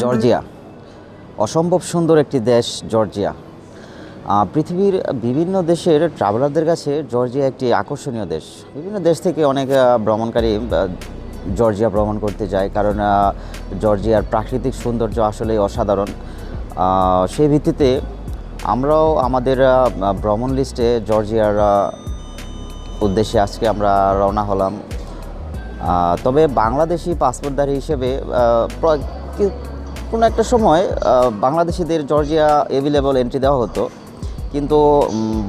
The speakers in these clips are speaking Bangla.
জর্জিয়া। অসম্ভব সুন্দর একটি দেশ জর্জিয়া। পৃথিবীর বিভিন্ন দেশের ট্রাভেলারদের কাছে জর্জিয়া একটি আকর্ষণীয় দেশ। বিভিন্ন দেশ থেকে অনেক ভ্রমণকারী জর্জিয়া ভ্রমণ করতে যায় কারণ জর্জিয়ার প্রাকৃতিক সৌন্দর্য আসলে অসাধারণ। সেই ভিত্তিতে আমরাও আমাদের ভ্রমণ লিস্টে জর্জিয়ার উদ্দেশ্যে আজকে আমরা রওনা হলাম। তবে বাংলাদেশি পাসপোর্টধারী হিসেবে কোনো একটা সময় বাংলাদেশিদের জর্জিয়া অ্যাভেলেবল এন্ট্রি দেওয়া হতো। কিন্তু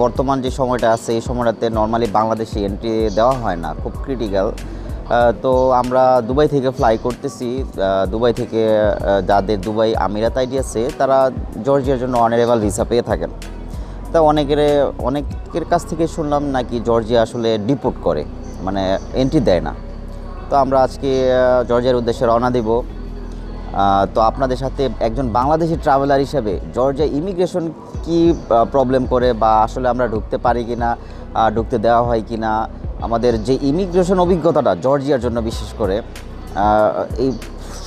বর্তমান যে সময়টা আছে, এই সময়টাতে নর্মালি বাংলাদেশি এন্ট্রি দেওয়া হয় না, খুব ক্রিটিক্যাল তো আমরা দুবাই থেকে ফ্লাই করতেছি। দুবাই থেকে যাদের দুবাই আমিরাত আইডি আছে, তারা জর্জিয়ার জন্য অনারেবল ভিসা পেয়ে থাকেন। তা অনেকের অনেকের কাছ থেকে শুনলাম নাকি জর্জিয়া আসলে ডিপোর্ট করে মানে এন্ট্রি দেয় না। তো আমরা আজকে জর্জিয়ার উদ্দেশ্যে রওনা দেব। তো আপনাদের সাথে একজন বাংলাদেশি ট্রাভেলার হিসেবে জর্জিয়া ইমিগ্রেশন কি প্রবলেম করে বা আসলে আমরা ঢুকতে পারি কি না ঢুকতে দেওয়া হয় কি না আমাদের যে ইমিগ্রেশন অভিজ্ঞতাটা জর্জিয়ার জন্য বিশেষ করে এই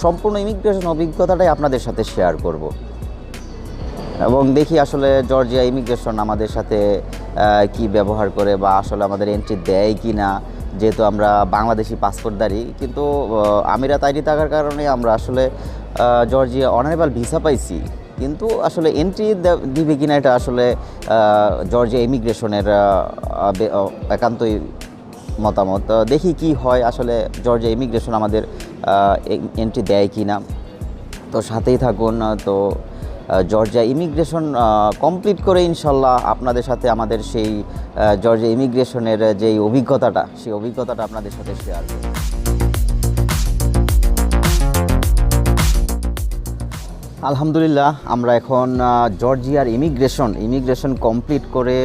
সম্পূর্ণ ইমিগ্রেশন অভিজ্ঞতাটাই আপনাদের সাথে শেয়ার করব। এবং দেখি আসলে জর্জিয়া ইমিগ্রেশন আমাদের সাথে কি ব্যবহার করে বা আসলে আমাদের এন্ট্রি দেয় কি না যেহেতু আমরা বাংলাদেশি পাসপোর্টদারি, কিন্তু আমিরাত আইডি থাকার কারণে আমরা আসলে জর্জিয়া অনারেবল ভিসা পাইছি। কিন্তু আসলে এন্ট্রি দিবে কিনা এটা আসলে জর্জিয়া ইমিগ্রেশনের একান্তই মতামত। দেখি কি হয় আসলে জর্জিয়া ইমিগ্রেশন আমাদের এন্ট্রি দেয় কি না তো সাথেই থাকুন, তো জর্জিয়া ইমিগ্রেশন কমপ্লিট করে ইনশাল্লাহ আপনাদের সাথে আমাদের সেই জর্জিয়া ইমিগ্রেশনের যেই অভিজ্ঞতাটা, সেই অভিজ্ঞতাটা আপনাদের সাথে শেয়ার করব। আলহামদুলিল্লাহ, আমরা এখন জর্জিয়ার ইমিগ্রেশন ইমিগ্রেশন কমপ্লিট করে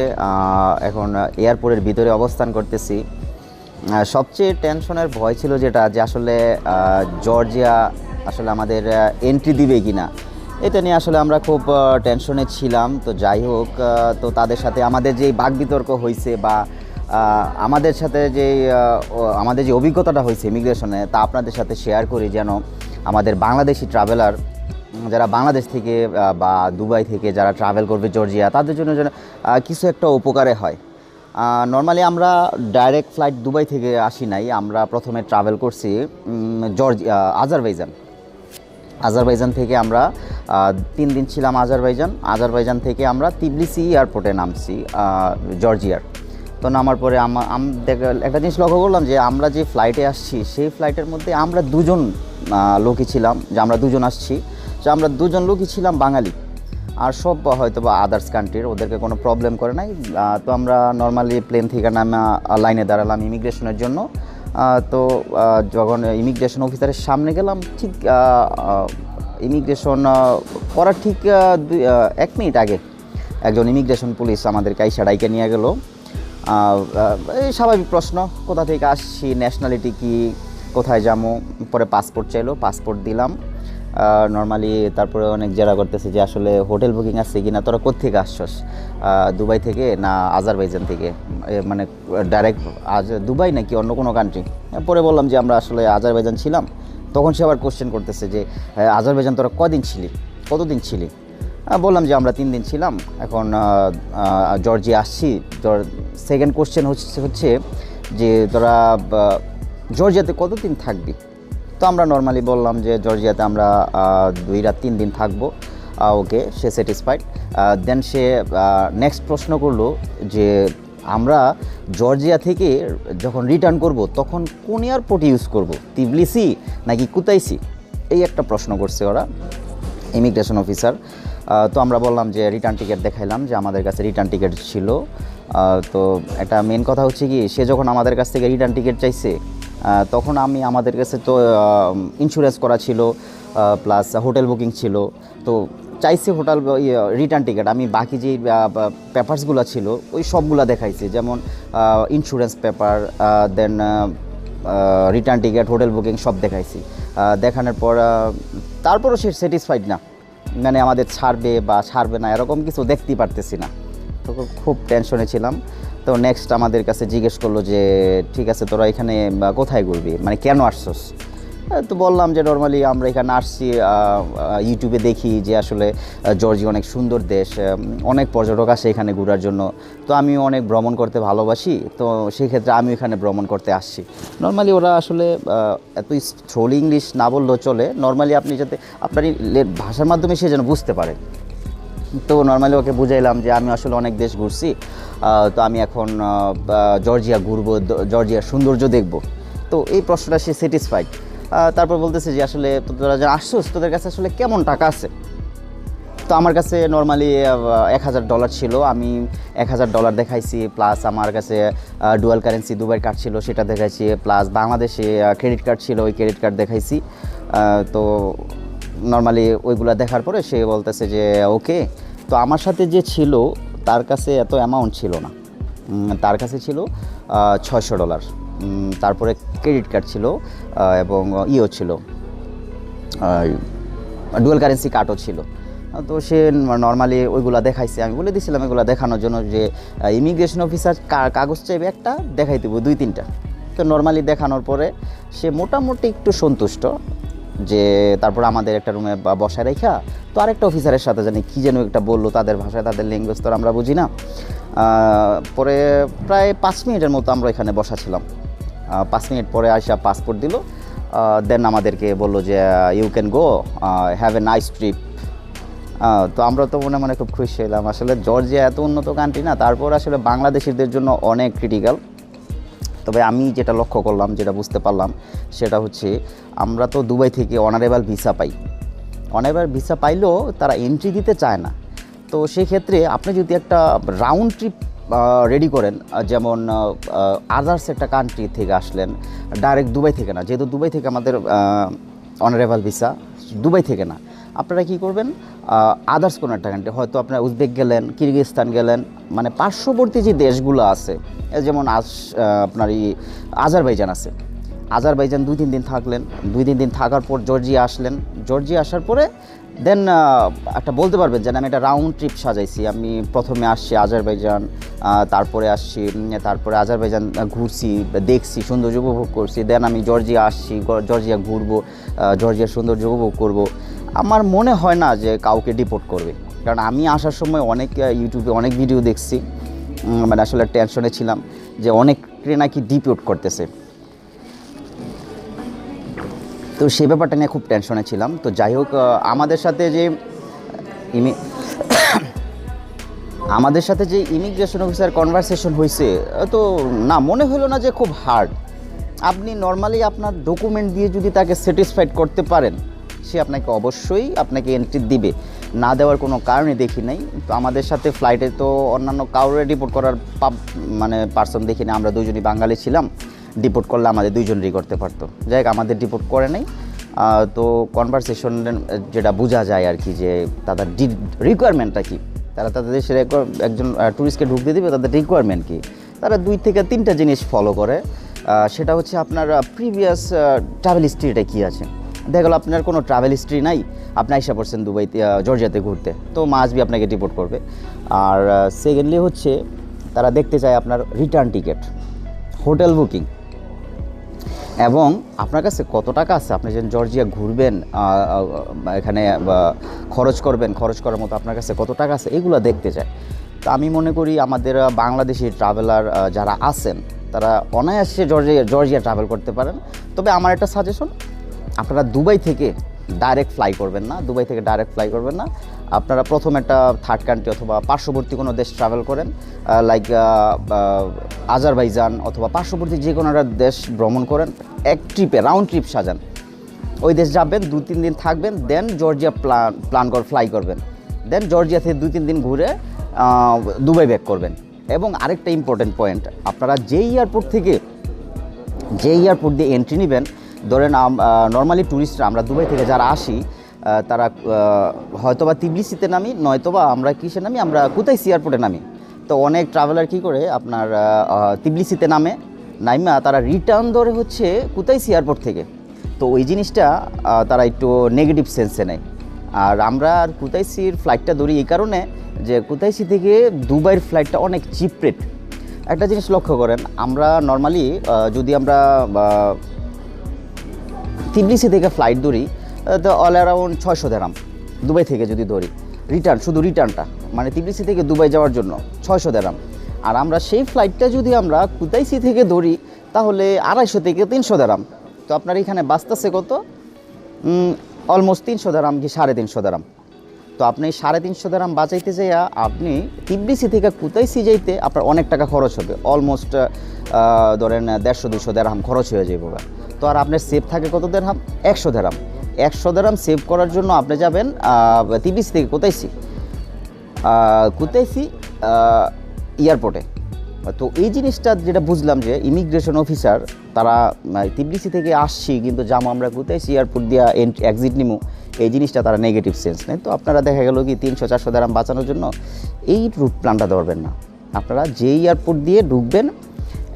এখন এয়ারপোর্টের ভিতরে অবস্থান করতেছি। সবচেয়ে টেনশনের ভয় ছিল যেটা যে আসলে জর্জিয়া আসলে আমাদের এন্ট্রি দিবে কি না এটা নিয়ে আসলে আমরা খুব টেনশনে ছিলাম। তো যাই হোক তো তাদের সাথে আমাদের যেই বাক বিতর্ক হয়েছে বা আমাদের সাথে যে আমাদের যে অভিজ্ঞতাটা হয়েছে ইমিগ্রেশনে তা আপনাদের সাথে শেয়ার করি যেন আমাদের বাংলাদেশি ট্রাভেলার যারা বাংলাদেশ থেকে বা দুবাই থেকে যারা ট্রাভেল করবে জর্জিয়া, তাদের জন্য যেন কিছু একটা উপকারে হয়। নর্মালি আমরা ডাইরেক্ট ফ্লাইট দুবাই থেকে আসি নাই, আমরা প্রথমে ট্রাভেল করছি জর্জিয়া আজারবাইজান। আজারবাইজান থেকে আমরা তিন দিন ছিলাম আজারবাইজান। আজারবাইজান থেকে আমরা তিবলিসি এয়ারপোর্টে নামছি জর্জিয়ার। তো নামার পরে একটা জিনিস লক্ষ্য করলাম যে আমরা যে ফ্লাইটে আসছি, সেই ফ্লাইটের মধ্যে আমরা দুজন লোকই ছিলাম, যে আমরা দুজন আসছি। যে আমরা দুজন লোকই ছিলাম বাঙালি। আর সব হয়তো বা আদার্স কান্ট্রির ওদেরকে কোনো প্রবলেম করে নাই। তো আমরা নর্মালি প্লেন থেকে নামা লাইনে দাঁড়ালাম ইমিগ্রেশনের জন্য। তো যখন ইমিগ্রেশন অফিসারের সামনে গেলাম, ঠিক ইমিগ্রেশন করার ঠিক এক মিনিট আগে একজন ইমিগ্রেশন পুলিশ আমাদের কাইসা ডাইকে নিয়ে গেল। এই স্বাভাবিক প্রশ্ন, কোথা থেকে আসছি ন্যাশনালিটি কি, কোথায় যাব পরে পাসপোর্ট চাইলো পাসপোর্ট দিলাম। নর্মালি তারপরে অনেক জেরা করতেছে যে আসলে হোটেল বুকিং আছে কি না তোরা কোথেকে আসছস? দুবাই থেকে না আজারবাইজান থেকে? মানে ডাইরেক্ট আজ দুবাই নাকি অন্য কোনো কান্ট্রি পরে বললাম যে আমরা আসলে আজারবাইজান ছিলাম, তখন সে আবার কোশ্চেন করতেছে যে আজারবাইজান তোরা কদিন ছিলি? কতদিন ছিলি? বললাম যে আমরা তিন দিন ছিলাম, এখন জর্জিয়া আসছি। সেকেন্ড কোশ্চেন হচ্ছে হচ্ছে যে তোরা জর্জিয়াতে কতদিন থাকবি? তো আমরা নর্মালি বললাম যে জর্জিয়াতে আমরা দুই রাত তিন দিন থাকব। ওকে, সে স্যাটিসফাইড দেন সে নেক্সট প্রশ্ন করল যে আমরা জর্জিয়া থেকে যখন রিটার্ন করব, তখন কোন এয়ারপোর্ট ইউজ করব? তিবলিসি নাকি কুতাইসি? এই একটা প্রশ্ন করছে ওরা ইমিগ্রেশন অফিসার তো আমরা বললাম যে রিটার্ন টিকিট দেখাইলাম, যে আমাদের কাছে রিটার্ন টিকিট ছিল। তো একটা মেন কথা হচ্ছে কি, সে যখন আমাদের কাছ থেকে রিটার্ন টিকিট চাইছে তখন আমি আমাদের কাছে তো ইন্স্যুরেন্স করা ছিল প্লাস হোটেল বুকিং ছিল। তো চাইছে হোটেল রিটার্ন টিকিট আমি বাকি যে পেপারসগুলো ছিল, ওই সবগুলো দেখাইছি। যেমন insurance paper then return ticket hotel booking সব দেখাইছি। দেখানোর পর তারপরও সে স্যাটিসফাইড না। মানে আমাদের ছাড়বে বা ছাড়বে না, এরকম কিছু দেখতেই পারতেছি না। তো খুব টেনশনে ছিলাম। তো নেক্সট আমাদের কাছে জিজ্ঞেস করল যে, ঠিক আছে, তোরা এখানে কোথায় ঘুরবি? মানে কেন আসছস? তো বললাম যে নর্মালি আমরা এখানে আসছি ইউটিউবে দেখি যে আসলে জর্জি অনেক সুন্দর দেশ অনেক পর্যটক আসে এখানে ঘোরার জন্য। তো আমি অনেক ভ্রমণ করতে ভালোবাসি, তো সেই ক্ষেত্রে আমি এখানে ভ্রমণ করতে আসছি। নর্মালি ওরা আসলে এত স্ট্রোল ইংলিশ না বললেও চলে। নর্মালি আপনি যাতে, আপনার ভাষার মাধ্যমে সে যেন বুঝতে পারে। তো নর্মালি ওকে বুঝাইলাম যে আমি আসলে অনেক দেশ ঘুরছি তো আমি এখন জর্জিয়া ঘুরবো জর্জিয়ার সৌন্দর্য দেখব। তো এই প্রশ্নটা সে স্যাটিসফাইড তারপর বলতেছে যে আসলে তোরা যারা আসছোস, তোদের কাছে আসলে কেমন টাকা আছে? তো আমার কাছে নর্মালি এক হাজার ডলার ছিল। আমি এক হাজার ডলার দেখাইছি প্লাস আমার কাছে ডুয়াল কারেন্সি দুবাই কার্ড ছিল, সেটা দেখাইছি প্লাস বাংলাদেশে ক্রেডিট কার্ড ছিল, ওই ক্রেডিট কার্ড দেখাইছি। তো নর্মালি ওইগুলো দেখার পরে সে বলতেছে যে ওকে তো আমার সাথে যে ছিল, তার কাছে এত অ্যামাউন্ট ছিল না। তার কাছে ছিল ছয়শো ডলার তারপরে ক্রেডিট কার্ড ছিল এবং ইও ছিল। ডুয়াল কারেন্সি কার্ডও ছিল। তো সে নর্মালি ওইগুলো দেখাইছে। আমি বলে দিয়েছিলাম এগুলো দেখানোর জন্য যে ইমিগ্রেশন অফিসার কাগজ চাইবে একটা, দেখাই দেবো দুই, তিনটা। তো নর্মালি দেখানোর পরে সে মোটামুটি একটু সন্তুষ্ট যে তারপর আমাদের একটা রুমে বসায় রেখা তো আরেকটা অফিসারের সাথে জানি কী যেন একটা বলল তাদের ভাষায়, তাদের ল্যাঙ্গুয়েজ তো আমরা বুঝি না। পরে প্রায় পাঁচ মিনিটের মতো আমরা এখানে বসা ছিলাম। পাঁচ মিনিট পরে আসা পাসপোর্ট দিল। দেন আমাদেরকে বলল যে you can go have a nice trip তো আমরা তো মনে মনে খুব খুশি হলাম আসলে জর্জিয়া এত উন্নত কান্ট্রি না, তারপর আসলে বাংলাদেশিদের জন্য অনেক ক্রিটিক্যাল তবে আমি যেটা লক্ষ্য করলাম, যেটা বুঝতে পারলাম, সেটা হচ্ছে আমরা তো দুবাই থেকে অনারেবল ভিসা পাই। অনারেবল ভিসা পাইলেও তারা এন্ট্রি দিতে চায় না। তো সেক্ষেত্রে আপনি যদি একটা রাউন্ড ট্রিপ রেডি করেন। যেমন আদার্স একটা কান্ট্রি থেকে আসলেন ডাইরেক্ট দুবাই থেকে না, যেহেতু দুবাই থেকে আমাদের অনারেবল ভিসা দুবাই থেকে না। আপনারা কি করবেন? আদার্স কোনো একটা কান্ট্রি হয়তো আপনারা উজবেক গেলেন, কিরগিজস্তান গেলেন মানে পার্শ্ববর্তী যে দেশগুলো আছে যেমন আজ আপনার এই আজারবাইজান আছে। আজারবাইজান দুই তিন দিন থাকলেন, দুই তিন দিন থাকার পর জর্জিয়া আসলেন। জর্জিয়া আসার পরে দেন একটা বলতে পারবেন যে আমি একটা রাউন্ড ট্রিপ সাজাইছি। আমি প্রথমে আসছি আজারবাইজান তারপরে আসছি তারপরে আজারবাইজান ঘুরছি, দেখছি, সৌন্দর্য উপভোগ করছি। দেন আমি জর্জিয়া আসছি জর্জিয়া ঘুরবো জর্জিয়ার সৌন্দর্য উপভোগ করব। আমার মনে হয় না যে কাউকে ডিপোর্ট করবে। কারণ আমি আসার সময় অনেক ইউটিউবে অনেক ভিডিও দেখছি। মানে আসলে টেনশনে ছিলাম যে অনেক নাকি ডিপোর্ট করতেছে। তো সেই ব্যাপারটা নিয়ে খুব টেনশনে ছিলাম। তো যাই হোক আমাদের সাথে যে ইমি, আমাদের সাথে যে ইমিগ্রেশন অফিসার কনভারসেশন হয়েছে তো না, মনে হলো না যে খুব হার্ড আপনি নর্মালি আপনার ডকুমেন্ট দিয়ে যদি তাকে স্যাটিসফাইড করতে পারেন, সে আপনাকে অবশ্যই আপনাকে এন্ট্রি দিবে। না দেওয়ার কোনো কারণে দেখি নাই। তো আমাদের সাথে ফ্লাইটে তো অন্যান্য কাউরে রিপোর্ট করার পাব মানে পার্সন দেখি না আমরা দুজনই বাঙালি ছিলাম। ডিপোর্ট করলে আমাদের দুইজনেরই করতে পারতো। যাই আমাদের ডিপোর্ট করে নাই। তো কনভারসেশন যেটা বোঝা যায় আর কি যে তাদের রিকোয়ারমেন্টটা কি? তারা তাদের দেশের একজন ট্যুরিস্টকে ঢুকতে দিবে তাদের রিকোয়ারমেন্ট কি? তারা দুই থেকে তিনটা জিনিস ফলো করে। সেটা হচ্ছে আপনার প্রিভিয়াস ট্রাভেল হিস্ট্রিটা কী আছে? দেখা গেলো আপনার কোনো ট্রাভেল হিস্ট্রি নাই আপনি আইসা পড়ছেন দুবাইতে আহ, জর্জিয়াতে ঘুরতে তো মাসবি আপনাকে ডিপোর্ট করবে। আর সেকেন্ডলি হচ্ছে তারা দেখতে চায় আপনার রিটার্ন টিকিট হোটেল বুকিং এবং আপনার কাছে কত টাকা আছে? আপনি যেন জর্জিয়া ঘুরবেন এখানে খরচ করবেন, খরচ করার মতো আপনার কাছে কত টাকা আছে এগুলো দেখতে চায় তো আমি মনে করি আমাদের বাংলাদেশি ট্রাভেলার যারা আছেন, তারা অনায়াসে জর্জিয়া জর্জিয়া ট্রাভেল করতে পারেন। তবে আমার একটা সাজেশন আপনারা দুবাই থেকে ডাইরেক্ট ফ্লাই করবেন না, দুবাই থেকে ডাইরেক্ট ফ্লাই করবেন না। আপনারা প্রথম একটা থার্ড কান্ট্রি অথবা পার্শ্ববর্তী কোনো দেশ ট্রাভেল করেন লাইক আজারবাইজান অথবা পার্শ্ববর্তী যে কোনো একটা দেশ ভ্রমণ করেন, এক ট্রিপে রাউন্ড ট্রিপ সাজান। ওই দেশ যাবেন দু তিন দিন থাকবেন দেন জর্জিয়া প্ল্যান প্ল্যান করে ফ্লাই করবেন। দেন জর্জিয়া থেকে দুই তিন দিন ঘুরে দুবাই ব্যাক করবেন। এবং আরেকটা ইম্পর্টেন্ট পয়েন্ট আপনারা যেই এয়ারপোর্ট থেকে যে এয়ারপোর্ট দিয়ে এন্ট্রি নেবেন ধরেন নর্মালি ট্যুরিস্টরা আমরা দুবাই থেকে যারা আসি তারা হয়তোবা তিবলিসিতে নামি, নয়তোবা আমরা কিসে নামি, আমরা কুতাইসি এয়ারপোর্টে নামি। তো অনেক ট্রাভেলার কি করে, আপনার তিবলিসিতে নামে, নাইমা তারা রিটার্ন ধরে হচ্ছে কুতাইসি এয়ারপোর্ট থেকে। তো ওই জিনিসটা তারা একটু নেগেটিভ সেন্সে নেয়। আর আমরা আর কুতাইসির ফ্লাইটটা ধরি এই কারণে যে কুতাইসি থেকে দুবাইয়ের ফ্লাইটটা অনেক চিপ রেট একটা জিনিস লক্ষ্য করেন, আমরা নর্মালি যদি আমরা তিবলিসি থেকে ফ্লাইট ধরি তো অল অ্যারাউন্ড ছয়শো দেরাম দুবাই থেকে যদি ধরি রিটার্ন শুধু রিটার্নটা মানে তিবলিসি থেকে দুবাই যাওয়ার জন্য ছয়শো দেরাম আর আমরা সেই ফ্লাইটটা যদি আমরা কুতাইসি থেকে ধরি তাহলে আড়াইশো থেকে তিনশো দেরাম তো আপনার এখানে বাঁচতেছে কত? অলমোস্ট তিনশো দেরাম কি সাড়ে তিনশো দেরাম তো আপনি সাড়ে তিনশো দেরাম বাঁচাইতে যাইয়া আপনি তিব্রিসি থেকে কুতাইসি যাইতে আপনার অনেক টাকা খরচ হবে। অলমোস্ট ধরেন দেড়শো দুশো দেড়হাম খরচ হয়ে যাবে। তো আর আপনার সেভ থাকে কত দেড়হাম একশো দেড়হাম একশো দেড়হাম সেভ করার জন্য আপনি যাবেন তিব্রিসি থেকে কোথাইসি কোথাইসি এয়ারপোর্টে তো এই জিনিসটা যেটা বুঝলাম যে ইমিগ্রেশন অফিসার তারা তিব্রিসি থেকে আসছি, কিন্তু যাব আমরা কোথায় এয়ারপোর্ট দিয়া এক্সিট নিমু। এই জিনিসটা তারা নেগেটিভ সেন্স নেই তো আপনারা দেখা গেল কি তিনশো, চারশো দ্বারাম বাঁচানোর জন্য এই রুট প্ল্যানটা ধরবেন না। আপনারা যে এয়ারপোর্ট দিয়ে ঢুকবেন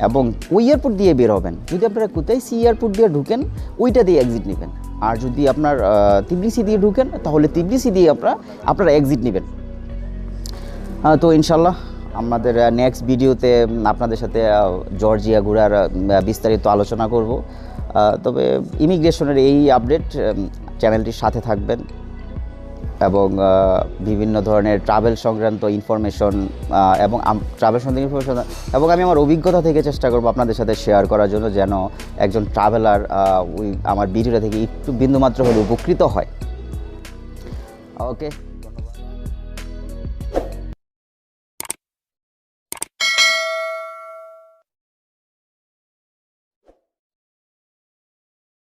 এবং ওই এয়ারপোর্ট দিয়ে বের হবেন। যদি আপনারা কোথায় সি এয়ারপোর্ট দিয়ে ঢুকেন, ওইটা দিয়ে এক্সিট নেবেন। আর যদি আপনার তিব্রিসি দিয়ে ঢুকেন, তাহলে তিব্রিসি দিয়ে আপনারা আপনারা এক্সিট নেবেন। তো ইনশাল্লাহ আমাদের নেক্সট ভিডিওতে আপনাদের সাথে জর্জিয়া ঘোরার বিস্তারিত আলোচনা করব। তবে ইমিগ্রেশনের এই আপডেট চ্যানেলটির সাথে থাকবেন। এবং বিভিন্ন ধরনের ট্রাভেল সংক্রান্ত ইনফরমেশন এবং ট্রাভেল সংক্রান্ত ইনফরমেশন এবং আমি আমার অভিজ্ঞতা থেকে চেষ্টা করব আপনাদের সাথে শেয়ার করার জন্য যেন একজন ট্রাভেলার ওই আমার ভিডিওটা থেকে একটু বিন্দুমাত্র হলে উপকৃত হয়। ওকে